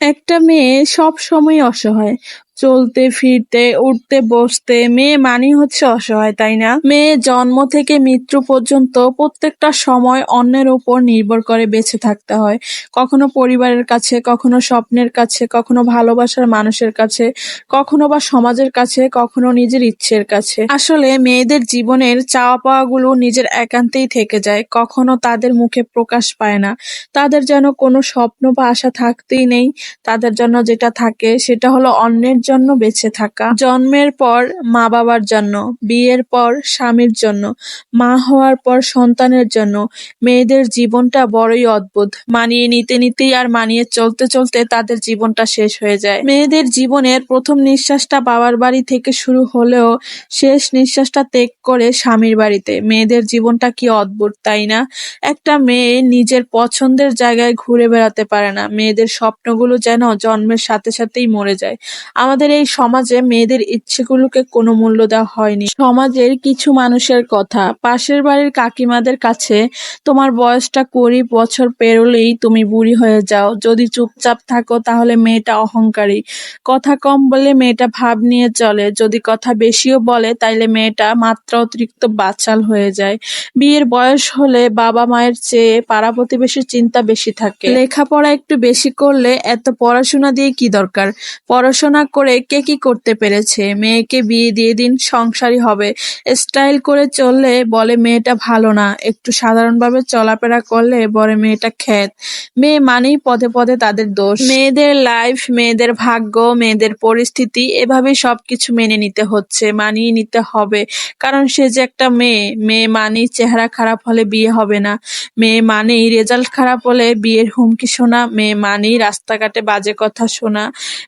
একটা মেয়ে সব সময় অসহায়। চলতে, ফিরতে, উঠতে, বসতে, মেয়ে মানেই হচ্ছে অসহায়, তাই না? মেয়ে জন্ম থেকে মৃত্যু পর্যন্ত প্রত্যেকটা সময় অন্যের উপর নির্ভর করে বেঁচে থাকতে হয়। কখনো পরিবারের কাছে, কখনো স্বপ্নের কাছে, কখনো ভালোবাসার মানুষের কাছে, কখনো বা সমাজের কাছে, কখনো নিজের ইচ্ছের কাছে। আসলে মেয়েদের জীবনের চাওয়া পাওয়াগুলো নিজের একান্তেই থেকে যায়, কখনো তাদের মুখে প্রকাশ পায় না। তাদের যেন কোনো স্বপ্ন বা আশা থাকতেই নেই, তাদের জন্য যেটা থাকে সেটা হলো অন্যের জন্য বেঁচে থাকা। জন্মের পর মা বাবার জন্য, বিয়ের পর স্বামীর জন্য, মা হওয়ার পর সন্তানের জন্য। মেয়েদের জীবনটা বড়ই অদ্ভুত। মানিয়ে নিতে নিতেই আর মানিয়ে চলতে চলতে তাদের জীবনটা শেষ হয়ে যায়। মেয়েদের জীবনের প্রথম নিঃশ্বাসটা বাবার বাড়ি থেকে শুরু হলেও শেষ নিঃশ্বাসটা ত্যাগ করে স্বামীর বাড়িতে। মেয়েদের জীবনটা কি অদ্ভুত, তাই না? একটা মেয়ে নিজের পছন্দের জায়গায় ঘুরে বেড়াতে পারে না। মেয়েদের স্বপ্নগুলো যেন জন্মের সাথে সাথেই মরে যায়। আমাদের এই সমাজে মেয়েদের ইচ্ছেগুলোকে কোনো মূল্য দেওয়া হয়নি। সমাজের কিছু মানুষের কথা, পাশের বাড়ির কাকিমাদের কাছে, তোমার বয়সটা কুড়ি বছর পেরোলেই তুমি বুড়ি হয়ে যাও। যদি চুপচাপ থাকো তাহলে মেয়েটা অহংকারী। কথা কম বলে মেয়েটা ভাব নিয়ে চলে। যদি কথা বেশিও বলে তাইলে মেয়েটা মাত্রা অতিরিক্ত বাচাল হয়ে যায়। বিয়ের বয়স হলে বাবা মায়ের চেয়ে পাড়া প্রতিবেশীর চিন্তা বেশি থাকে। লেখাপড়া একটু বেশি করলে এত পড়াশোনা দিয়ে কি দরকার? পড়াশোনা করে কে কি করতে পেরেছে? মেয়েকে বিয়ে দিয়ে দিন, সংসারই হবে। স্টাইল করে চললে বলে মেয়েটা ভালো না। একটু সাধারণভাবে চলাফেরা করলে বলে মেয়েটা খ্যাত। মেয়ে মানেই পদে পদে তাদের দোষ। মেয়েদের লাইফ মেয়েদের ভাগ্য, মেয়েদের পরিস্থিতি, এভাবেই সবকিছু মেনে নিতে হচ্ছে, মানিয়ে নিতে হবে। কারণ সে যে একটা মেয়ে মেয়ে মানেই চেহারা খারাপ হলে বিয়ে হবে না। মেয়ে মানেই রেজাল্ট খারাপ হলে বিয়ের হুমকি শোনা। মেয়ে মানেই রাস্তাঘাটে বাজে কথা শোনা।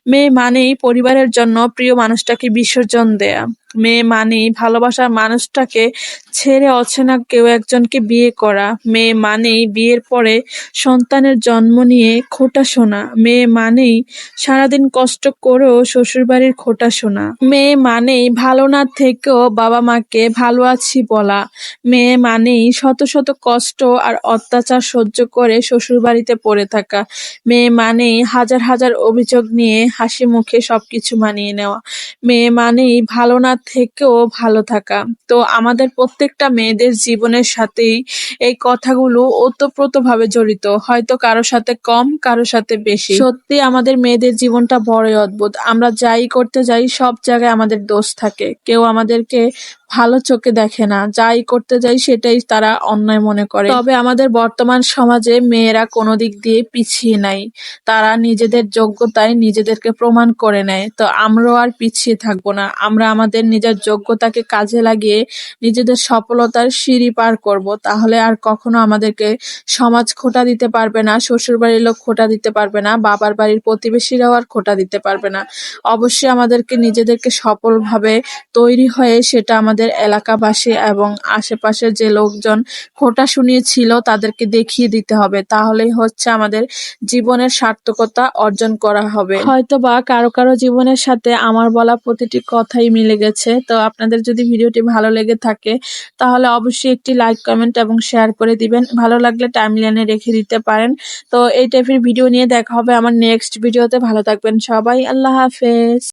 মেয়ে মানেই পরিবারের জন্য প্রিয় মানুষটাকে বিসর্জন দেয়া। মেয়ে মানেই ভালোবাসার মানুষটাকে ছেড়ে অচেনা কেউ একজনকে বিয়ে করা। মেয়ে মানেই বিয়ের পরে সন্তানের জন্ম নিয়ে খোটা শোনা। মেয়ে মানেই সারাদিন কষ্ট করেও শ্বশুরবাড়ির খোটা শোনা। মেয়ে মানেই ভালো না থেকেও বাবা মাকে ভালো আছি বলা। মেয়ে মানেই শত শত কষ্ট আর অত্যাচার সহ্য করে শ্বশুরবাড়িতে পড়ে থাকা। মেয়ে মানেই হাজার হাজার অভিযোগ নিয়ে হাসি মুখে সবকিছু মানিয়ে নেওয়া। মেয়ে মানেই ভালো না থেকেও ভালো থাকা। তো আমাদের প্রত্যেকটা মেয়েদের জীবনের সাথেই এই কথাগুলো ওতপ্রোতভাবে জড়িত। হয়তো কারও সাথে কম, কারও সাথে বেশি। সত্যি আমাদের মেয়েদের জীবনটা বড়ই অদ্ভুত। আমরা যাই করতে যাই সব জায়গায় আমাদের দোষ থাকে। কেউ আমাদেরকে ভালো চোখে দেখে না। যাই করতে যাই সেটাই তারা অন্যায় মনে করে। তবে আমাদের বর্তমান সমাজে মেয়েরা কোনো দিক দিয়ে পিছিয়ে নাই। তারা নিজেদের যোগ্যতায় নিজেদেরকে প্রমাণ করে নেয়। তো আমরাও আর পিছিয়ে থাকব না। আমরা আমাদের নিজের যোগ্যতাকে কাজে লাগিয়ে নিজেদের সফলতার সিঁড়ি পার করব। তাহলে আর কখনো আমাদেরকে সমাজ খোটা দিতে পারবে না শ্বশুর বাড়ির লোক খোটা দিতে পারবে না, বাবার বাড়ির প্রতিবেশীরাও আর খোটা দিতে পারবে না। অবশ্যই আমাদেরকে নিজেদেরকে সফলভাবে তৈরি হয়ে সেটা আমাদের এলাকাবাসী এবং আশেপাশের যে লোকজন খোটা শুনিয়েছিল তাদেরকে দেখিয়ে দিতে হবে। তাহলেই হচ্ছে আমাদের জীবনের সার্থকতা অর্জন করা হবে। হয়তোবা কারও কারও জীবনের সাথে আমার বলা প্রতিটি কথাই মিলে গেছে। তো আপনাদের যদি ভিডিওটি ভালো লেগে থাকে, তাহলে অবশ্যই একটি লাইক, কমেন্ট এবং শেয়ার করে দিবেন। ভালো লাগলে টাইমলাইনে রেখে দিতে পারেন। তো এই টাইপের ভিডিও নিয়ে দেখা হবে আমার নেক্সট ভিডিওতে। ভালো থাকবেন সবাই। আল্লাহ হাফেজ।